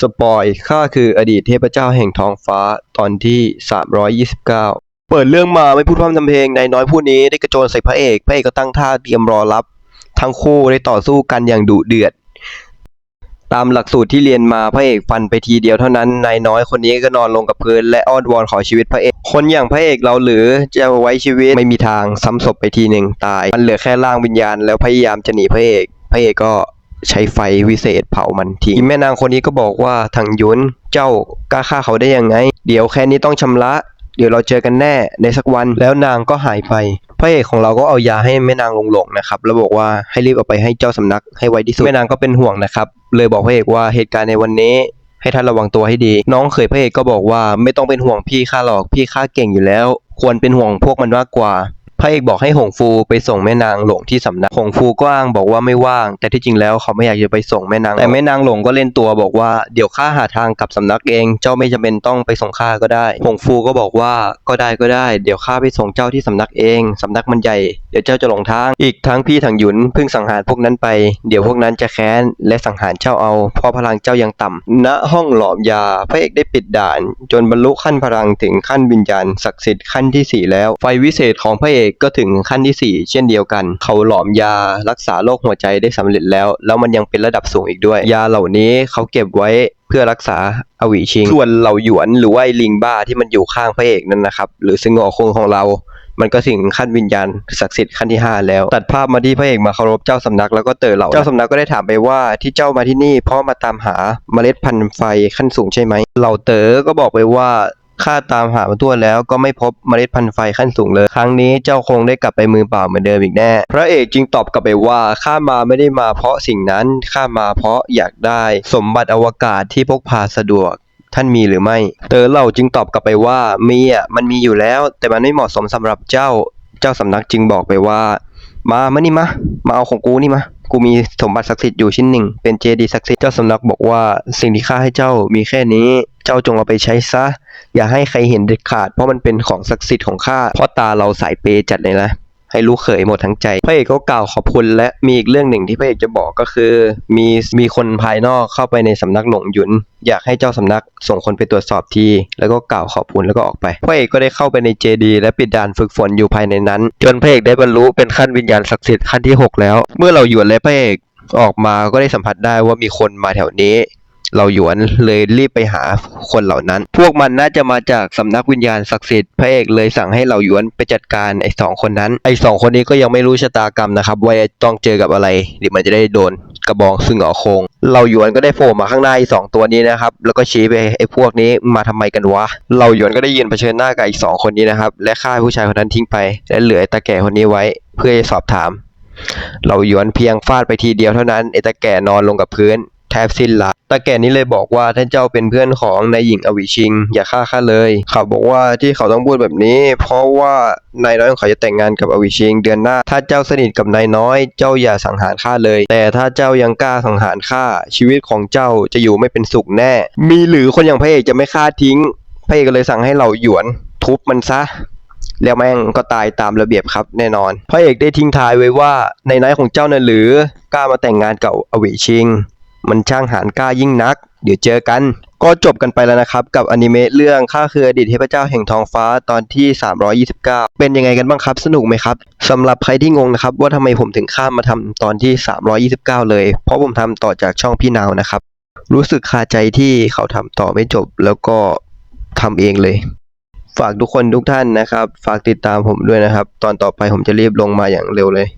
สปอยข้าคืออดีตเทพเจ้าแห่งท้องฟ้าตอนที่ 329 เปิดเรื่องมาไม่พูดพร่ำทำเพลงนายน้อยผู้นี้ได้กระโจนใส่พระเอก พระเอกก็ตั้งท่าเตรียมรอรับ ทั้งคู่ได้ต่อสู้กันอย่างดุเดือด ตามหลักสูตรที่เรียนมาพระเอกฟันไปทีเดียวเท่านั้นนายน้อยคนนี้ก็นอนลงกับพื้นและอ้อนวอนขอชีวิตพระเอก คนอย่างพระเอกเราหรือจะไว้ชีวิตไม่มีทางซ้ำศพไปทีหนึ่งตาย มันเหลือแค่ร่างวิญญาณแล้วพยายามจะหนีพระเอก พระเอกก็ ใช้ไฟวิเศษเผามันทิ้งแม่นางคนนี้ก็บอกว่าทางยุนเจ้ากล้าฆ่าเขาได้ยังไง เดี๋ยวแค่นี้ต้องชำระ เดี๋ยวเราเจอกันแน่ในสักวันแล้วนางก็หายไปพระเอกของเราก็เอายาให้แม่นางลงหลงนะครับแล้วบอกว่าให้รีบเอาไปให้เจ้าสำนักให้ไวที่สุดแม่นางก็เป็นห่วงนะครับ เลยบอกพระเอกว่าเหตุการณ์ในวันนี้ให้ท่านระวังตัวให้ดี น้องเขยพระเอกก็บอกว่าไม่ต้องเป็นห่วงพี่ข้าหรอกพี่ข้าเก่งอยู่แล้ว ควรเป็นห่วงพวกมันมากกว่า พระเอกบอกให้หงฟูไปส่งแม่นางหลงที่สำนักหงฟูก็อ้างบอกว่าไม่ว่าง แต่ที่จริงแล้วเขาไม่อยากจะไปส่งแม่นางแต่แม่นางหลงก็เล่นตัวบอกว่าเดี๋ยวข้าหาทางกลับสำนักเอง เจ้าไม่จำเป็นต้องไปส่งข้าก็ได้ หงฟูก็บอกว่าก็ได้ก็ได้ เดี๋ยวข้าไปส่งเจ้าที่สำนักเองสำนักมันใหญ่เดี๋ยวเจ้าจะหลงทาง อีกทั้งพี่ถังหยุนเพิ่งสังหารพวกนั้นไป เดี๋ยวพวกนั้นจะแค้นและสังหารเจ้าเอา เพราะพลังเจ้ายังต่ำณห้องหลอมยา พระเอกได้ปิดด่าน จนบรรลุขั้นพลังถึงขั้นวิญญาณศักดิ์สิทธิ์ขั้นที่สี่แล้ว ไฟวิเศษของพระเอกก็ถึงขั้นที่สี่เช่นเดียวกัน เขาหลอมยารักษาโรคหัวใจได้สำเร็จแล้ว แล้วมันยังเป็นระดับสูงอีกด้วย ยาเหล่านี้เขาเก็บไว้เพื่อรักษาอวิชิง ส่วนเหล่าหยวนหรือว่าลิงบ้าที่มันอยู่ข้างพระเอกนั่นนะครับ หรือซึงอคงของเรามันก็ถึงขั้นวิญญาณศักดิ์สิทธิ์ขั้นที่ 5 แล้ว ตัดภาพมาที่พระเอกมาเคารพเจ้าสำนักแล้วก็เตอเหล่าเจ้าสำนักก็ได้ถามไปว่าที่เจ้ามาที่นี่เพราะมาตามหาเมล็ดพันธุ์ไฟขั้นสูงใช่ไหมเหล่าเต๋อก็บอกไปว่า ข้าตามหามาทั่วแล้วก็ไม่พบเมล็ดพันธุ์ไฟขั้นสูงเลย ครั้งนี้เจ้าคงได้กลับไปมือเปล่าเหมือนเดิมอีกแน่ พระเอกจึงตอบกลับไปว่าข้ามาไม่ได้มาเพราะสิ่งนั้นข้ามาเพราะอยากได้ สมบัติอวกาศที่พกพาสะดวกท่านมีหรือไม่ เต๋อเหล่าจึงตอบกลับไปว่ามีอะมันมีอยู่แล้ว แต่มันไม่เหมาะสมสำหรับเจ้า เจ้าสำนักจึงบอกไปว่า มามานี่มา มาเอาของกูนี่มากูมีสมบัติศักดิ์สิทธิ์อยู่ชิ้นหนึ่ง เป็นเจดีย์ศักดิ์สิทธิ์เจ้าสำนักบอกว่า สิ่งที่ข้าให้เจ้ามีแค่นี้ เจ้าจงเอาไปใช้ซะ อย่าให้ใครเห็นเด็ดขาด เพราะมันเป็นของศักดิ์สิทธิ์ของข้าพราะตาเราสายเปย์จัดเลยนะให้ลูกเขยหมดทั้งใจพระเอกก็กล่าวขอบคุณและมีอีกเรื่องหนึ่งที่พระเอกจะบอกก็คือ มีมีคนภายนอกเข้าไปในสำนักหลงหยุน อยากให้เจ้าสำนักส่งคนไปตรวจสอบทีแล้วก็กล่าวขอบคุณแล้วก็ออกไปพระเอกก็ได้เข้าไปในเจดีและปิดด่านฝึกฝนอยู่ภายในนั้น จนพระเอกได้บรรลุเป็นขั้นวิญญาณศักดิ์สิทธิ์ขั้นที่หกแล้ว เมื่อเราหยวนและพระเอกออกมาก็ได้สัมผัสได้ว่ามีคนมาแถวนี้ เราหยวนเลยรีบไปหาคนเหล่านั้น พวกมันน่าจะมาจากสำนักวิญญาณศักดิ์สิทธิ์พระเอกเลยสั่งให้เราหยวนไปจัดการไอ้สองคนนั้น ไอ้สองคนนี้ก็ยังไม่รู้ชะตากรรมนะครับว่าจะต้องเจอกับอะไรเดี๋ยวมันจะได้โดนกระบองซึ่งหอโคงเราหยวนก็ได้โผล่มาข้างหน้าไอ้สองตัวนี้นะครับ แล้วก็ชี้ไปไอ้พวกนี้มาทำไมกันวะเราหยวนก็ได้ยืนเผชิญหน้ากับอีกสองคนนี้นะครับ และฆ่าผู้ชายคนนั้นทิ้งไป และเหลือไอ้ตาแก่คนนี้ไว้ เพื่อสอบถามเราหยวนเพียงฟาดไปทีเดียวเท่านั้นไอ้ตาแก่นอนลงกับพื้น แทบสิ้นละตาแก่นี้เลยบอกว่าท่านเจ้าเป็นเพื่อนของนายหญิงอวิชิง อย่าฆ่าข้าเลยเขาบอกว่าที่เขาต้องพูดแบบนี้ เพราะว่านายน้อยของเขาจะแต่งงานกับอวิชิง เดือนหน้า ถ้าเจ้าสนิทกับนายน้อย เจ้าอย่าสังหารข้าเลย แต่ถ้าเจ้ายังกล้าสังหารข้าชีวิตของเจ้าจะอยู่ไม่เป็นสุขแน่ มีหรือคนอย่างพระเอกจะไม่ฆ่าทิ้งพระเอกก็เลยสั่งให้เหล่าหยวนทุบมันซะแล้วแม่งก็ตายตามระเบียบครับแน่นอน พระเอกได้ทิ้งท้ายไว้ว่าในไนท์ของเจ้าน่ะหรือกล้ามาแต่งงานกับอวิชิง มันช่างหานกล้ายิ่งนัก เดี๋ยวเจอกัน ก็จบกันไปแล้วนะครับ กับอนิเมะเรื่องข้าคืออดีตเทพเจ้าแห่งทองฟ้าตอนที่ 329 เป็นยังไงกันบ้างครับ สนุกไหมครับสำหรับใครที่งงนะครับ ว่าทำไมผมถึงข้ามมาทำตอนที่ 329 เลย เพราะผมทำต่อจากช่องพี่นาวนะครับ รู้สึกคาใจที่เขาทำต่อไม่จบแล้วก็ทำเองเลยฝากทุกคนทุกท่านนะครับ ฝากติดตามผมด้วยนะครับ ตอนต่อไปผมจะรีบลงมาอย่างเร็วเลย